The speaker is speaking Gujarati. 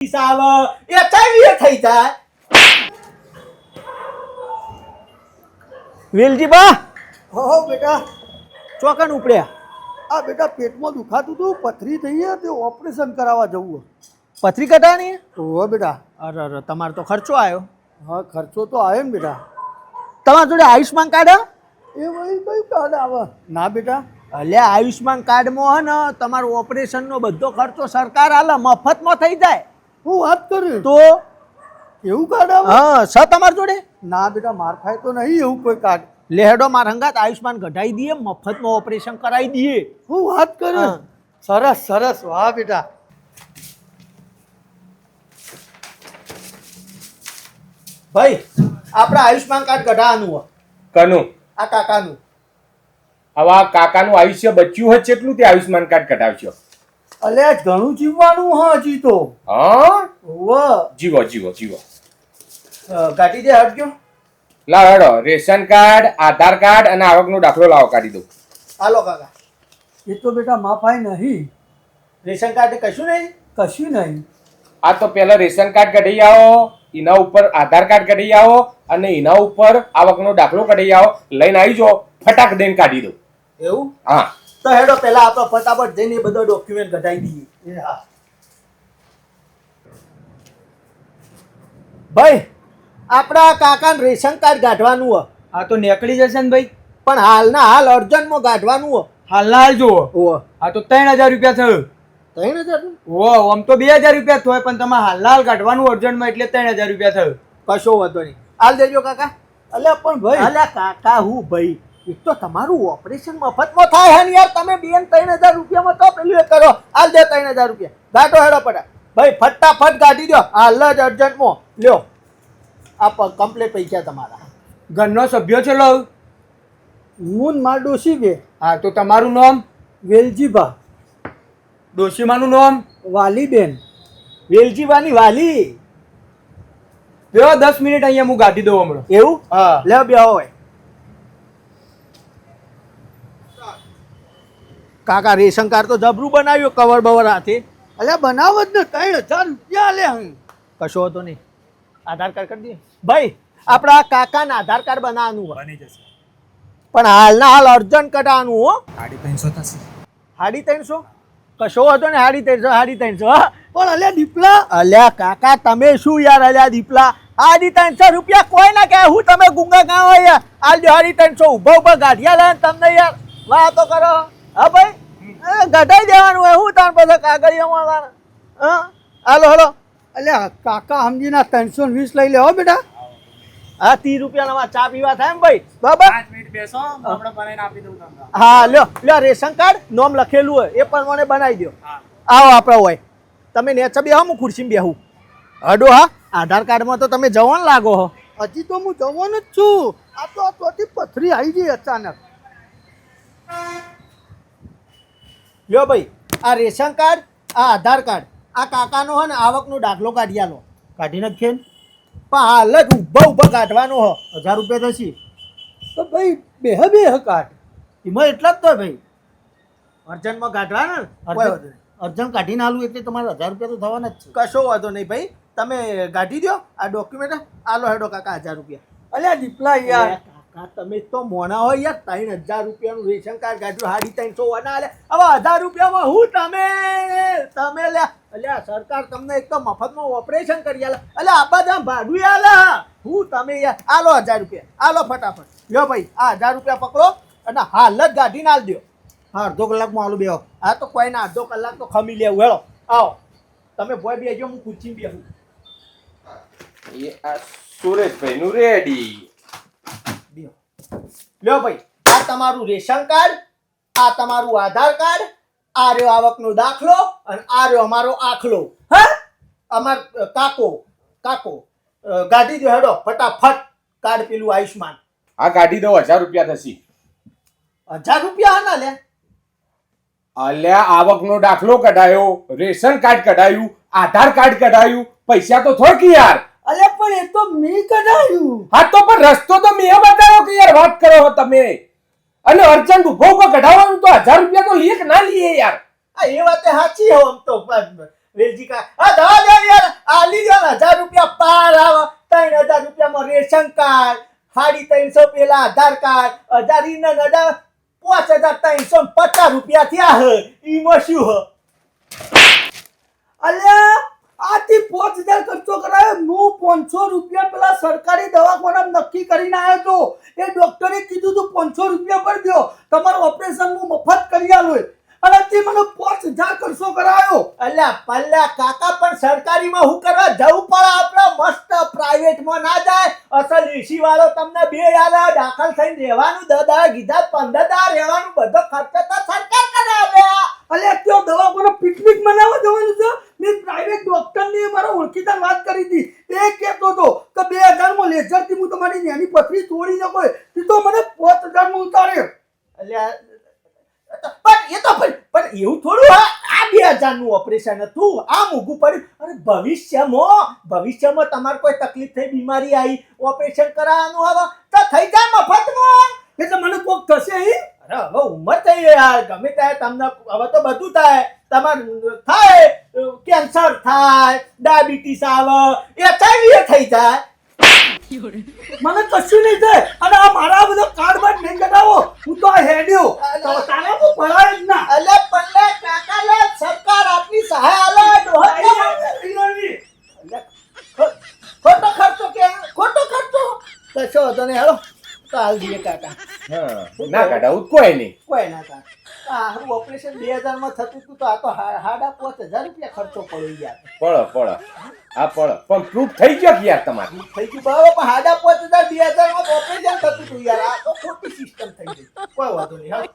આવે. એ ચાવીએ થઈ જાય. વેલજી બા. હો બેટા. ચોકન ઉપડ્યા. આ બેટા પેટમાં દુખાતું હતું પથરી થઈ ગયા તે ઓપરેશન કરાવવા જવું પથરી કટાની હો બેટા. અરે અરે તમારો તો ખર્ચો આવ્યો. હા ખર્ચો તો આવ્યો ને બેટા. તમારા જોડે આયુષ્માન કાર્ડ હે? એ ભાઈ કયું કાર્ડ આવે? ના બેટા. અલ્યા આયુષ્માન કાર્ડમાં હે ને તમારું ઓપરેશનનો બધો ખર્ચો સરકાર આલે મફતમાં થઈ જાય. હું વાત કરું. તો? એવું કાર્ડ આવે હા સ તમાર જોડે? ના બેટા માર ખાય તો નહીં એવું કોઈ કાર્ડ લેહડો માર હંગાત આયુષ્માન ઘટાઈ દઈએ મફતમાં ઓપરેશન કરાવી દઈએ. હું વાત કરું. સરસ સરસ. વાહ બેટા. ભાઈ આપણે આયુષ્માન કાર્ડ કઢાવવાનું હો કનું? આ કાકાનું. હવે આ કાકાનું આયુષ્ય બચ્યું હોય કેટલું તે આયુષ્માન કાર્ડ કઢાવશો? અલે ઘણું જીવવાનું હા હજી તો. હા? હોવ જીવો જીવો જીવો. કાઢી દે હટ ગયો. લા હેડો. રેશન કાર્ડ આધાર કાર્ડ અને આવકનો દાખલો લાવો કાઢી દઉં. હાલો કાકા. એ તો બેટા માફાય નહીં. રેશન કાર્ડ કશું નહીં? કશું નહીં. આ તો પહેલા રેશન કાર્ડ કઢી આવો એના ઉપર આધાર કાર્ડ કઢી આવો અને એના ઉપર આવકનો દાખલો કઢી આવો. લઈને આવી જાઓ ફટાક દઈને કાઢી દઉં. એવું? હા. તો હેડો પહેલા આપણે ફટાફટ જઈને બધો ડોક્યુમેન્ટ કઢાવી દઈએ. હા. ભાઈ આપણા કાકાને રેશન કાર્ડ કાઢવાનું હો આ તો નીકળી જશે ને ભાઈ. પણ હાલના હાલ અર્જન્ટમાં કાઢવાનું હો હાલના હાલ જુઓ. ઓ આ તો ત્રણ હજાર રૂપિયા થયું. ત્રણ હજાર? ઓ આમ તો બે હજાર રૂપિયા થયો પણ તમારે હાલના હાલ કાઢવાનું અર્જન્ટમાં એટલે ત્રણ હજાર રૂપિયા થયું. કશો વાંધો નહીં. હાલ દેજો કાકા. અલ્યા પણ ભાઈ. અલ્યા કાકા હું ભાઈ. એક તો તમારું ઓપરેશન મફતમાં થાય હે ને યાર. તમે બેન ત્રણ હજાર રૂપિયામાં તો પેલું કરો. હાલ દે ત્રણ હજાર રૂપિયા. ગાટો હેડો પડે ભાઈ ફટાફટ કાઢી દો. હાલ જ અર્જન્ટમાં. લ્યો. આ કમ્પ્લેટ પૈસા તમારા. ઘરનો સભ્યો છે લવ. હું માર ડોશી બે. હા તો તમારું નામ? વેલજીભા. ડોશીમાનું નામ? વાલીબેન. વેલજીભાની વાલી? બે દસ મિનિટ અહીંયા હું ગાઢી દઉં હમણાં. એવું? હા. લે બે હોય કાકા રેશન કાર્ડ તો જબરું બનાવ્યું કવર બવર હાથે. અલ્યા બનાવ જ ને ત્રણ હજાર રૂપિયા લે હું? કશો હતો નહીં. આધાર કાર્ડ કરી દઈએ. ભાઈ આપણા કાકાના આધાર કાર્ડ બનાવવાનું હોય. બની જશે. પણ હાલના હાલ અર્જન્ટ કઢાવવાનું હો. સાડી ત્રણસો થશે. સાડી ત્રણસો? કશો હતો ને સાડી ત્રણસો સાડી ત્રણસો હા. પણ અલ્યા દીપલા? અલ્યા કાકા તમે શું યાર અલ્યા દીપલા? સાડી ત્રણસો રૂપિયા કોઈ ના કહે હું તમે ગુંગા ગાં હોય યાર આલજો હાડી ત્રણસો ઊભા ઊભા ગાઢિયા લે તમને યાર. વાતો કરો. હા ભાઈ? એ, ગઢાઈ દેવાનું હોય હું તાર પછી કાગળિયામાં હા? હાલો હાલો. અલ્યા કાકા સમજીના ત્રણસો ને વીસ લઈ લે હો બેટા. હા ત્રીસ રૂપિયાના ચા પીવા થાય એમ ભાઈ? બરાબર બેસો આપણે બનાવીને આપી દઉં તમને. હા લ્યો લ્યો રેશન કાર્ડ નોમ લખેલું હોય એ પ્રમાણે બનાવી દો આવો આપણા હોય. તમે નેચા બે હું ખુરશીમાં બેહું. હડો હા. આધાર કાર્ડમાં તો તમે જવાન લાગો હો. હજી તો હું જવાનું જ છું. આ તો તોથી પથરી આવી ગઈ અચાનક. લ્યો ભાઈ આ રેશન કાર્ડ આ આધાર કાર્ડ આ કાકાનો હો ને આવકનો દાખલો કાઢી આલો. કાઢી નાખીએ ને. પણ હાલ જ ઊભા ઊભા કાઢવાનો હો. હજાર રૂપિયા થશે. તો ભાઈ બેહ બેહ કાઢ. એમાં એટલા જ તો ભાઈ. અર્જન્ટમાં કાઢવાના ને? અર્જન્ટ કાઢીને આલું એટલે તમારે હજાર રૂપિયા તો થવાના જ છે. કશો વાંધો નહીં ભાઈ. તમે કાઢી દો આ ડોક્યુમેન્ટ આલો હેડો કાકા હજાર રૂપિયા. અલ્યા દીપલા યાર. યાર તમે તો મોણા હોય યાર ત્રણ હજાર રૂપિયાનું રેશન કાર્ડ કાઢ્યું સાડી ત્રણસો વના આલે. હવે હજાર રૂપિયામાં હું તમે? તમે લ્યા અલ્યા સરકાર તમને એક તો મફતમાં ઓપરેશન કરી આલે. અલ્યા આ જામ ભાડું આલે. હું તમે યાર આલો હજાર રૂપિયા. આલો ફટાફટ. લ્યો ભાઈ આ હજાર રૂપિયા પકડો અને હાલ જ ગાઢીને આલ દો હા અડધો કલાકમાં આલું બેહો. હા તો કોઈ ના અડધો કલાક તો ખમી લેવું. હેળો આવો. તમે ભોય બેજો હું પૂછી બેહું. એ આ સુરેશભાઈનું રેડી લ્યો ભાઈ આ તમારું રેશન કાર્ડ આ તમારું આધાર કાર્ડ આ રહ્યો આવકનો દાખલો અને આ રહ્યો અમારો આખલો. હા? અમાર કાકો કાકો ગાડી દો હેડો ફટાફટ કાર્ડ પેલું આયુષ્માન આ કાઢી દો હજાર રૂપિયા થશે. હજાર રૂપિયા હા ના લે. અલ્યા આવકનો દાખલો કઢાયો રેશન કાર્ડ કઢાયું આધાર કાર્ડ કઢાયું પૈસા તો થોડ યાર? અલ્યા પણ એ તો મી કઢાયું. હા તો પણ રસ્તો તો મેં બતાવ્યો કે યાર વાત કરો છો તમે. અને અર્જન્ટ ઊભો ઊભો કઢાવવાનું તો હજાર રૂપિયા તો લીએ કે ના લીએ યાર. આ એ વાતે સાચી હો આમ તો વેલજી કા આ દવા દે યાર આ ને હજાર રૂપિયા પાર આવે. ત્રણ હજાર રૂપિયામાં રેશન કાર્ડ સાડી ત્રણસો પેલા આધાર કાર્ડ હજાર ઇન નડા પાંચ હજાર ત્રણસો પચાસ રૂપિયા થયા હ. ઈમાં શું હ. અલ્યા આથી પાંચ હજાર ખર્ચો કરાયો. હું પાંચસો રૂપિયા પેલા સરકારી દવાખાના નક્કી કરીને આવ્યો તો. એ ડોક્ટરે કીધું તું પાંચસો રૂપિયા પર દો તમારું ઓપરેશન હું મફત કરી આલું અને તે મને પાંચ હજાર ખર્ચો કરાયો. અલ્યા પલ્લા કાકા, પણ સરકારીમાં હું કરવા જવું પડે? આપણે મસ્ત પ્રાઇવેટમાં ના જાય? અસલ એસી વાળો તમને બે યાર દાખલ થઈને રહેવાનું દદા કીધા પંદર દાડા રહેવાનું, બધો ખર્ચો તો સરકાર કરે અલ્યા અલ્યા ત્યાં દવાખાના પિકનિક મનાવવા જવાનું છે મેં પ્રાઇવેટ ડોક્ટરને મારા ઓળખીતા વાત કરી હતી એ કહેતો હતો કે બે હજારમાં લેઝરથી એની પથરી તોડી નાખો. તે તો મને પોત હજારમાં ઉતારે. પણ એ તો પણ પણ એવું થોડું હા આ બે હજારનું ઓપરેશન હતું. આ મોઘું પડ્યું. અરે ભવિષ્યમાં ભવિષ્યમાં તમારે કોઈ તકલીફ થઈ બીમારી આવી ઓપરેશન કરાવવાનું હવે તો થઈ જાય મફતમાં. એટલે મને કોક થશે એ અરે હવે ઉંમર થઈ યાર. ગમે ત્યારે તમને હવે તો બધું થાય. તમારે થાય કેન્સર થાય ડાયાબિટીસ આવે એચઆઈવી થઈ જાય. મને કશું નહીં થાય. અને આ મારા બધો કાર્ડ બાર નહીં કઢાવો. હું તો હેડ્યો. તો તારે હું ભરાય જ ના. અલે પલ્લે કાકા લે સરકાર આપની સહાય આલે ખોટો ખર્ચો કે ખોટો ખર્ચો? કશો હતો ને હેલો. તો હાલ દઈએ કાકા. હા ના કાઢાવું કોઈ નહીં. કોઈ ના કાકા હારું ઓપરેશન બે હજારમાં થતું હતું તો આ તો હા- હાડા પાંચ હજાર રૂપિયા ખર્ચો પડી ગયા પડો પડો આ પડો પણ પ્રૂફ થઈ ગયો કે યાર તમારે? થઈ ગયું. બરાબર પણ હાડા પાંચ હજાર બે હજારમાં ઓપરેશન થતું હતું યાર. આ તો ખોટી સિસ્ટમ થઈ ગઈ. કોઈ વાંધો નહીં હાલો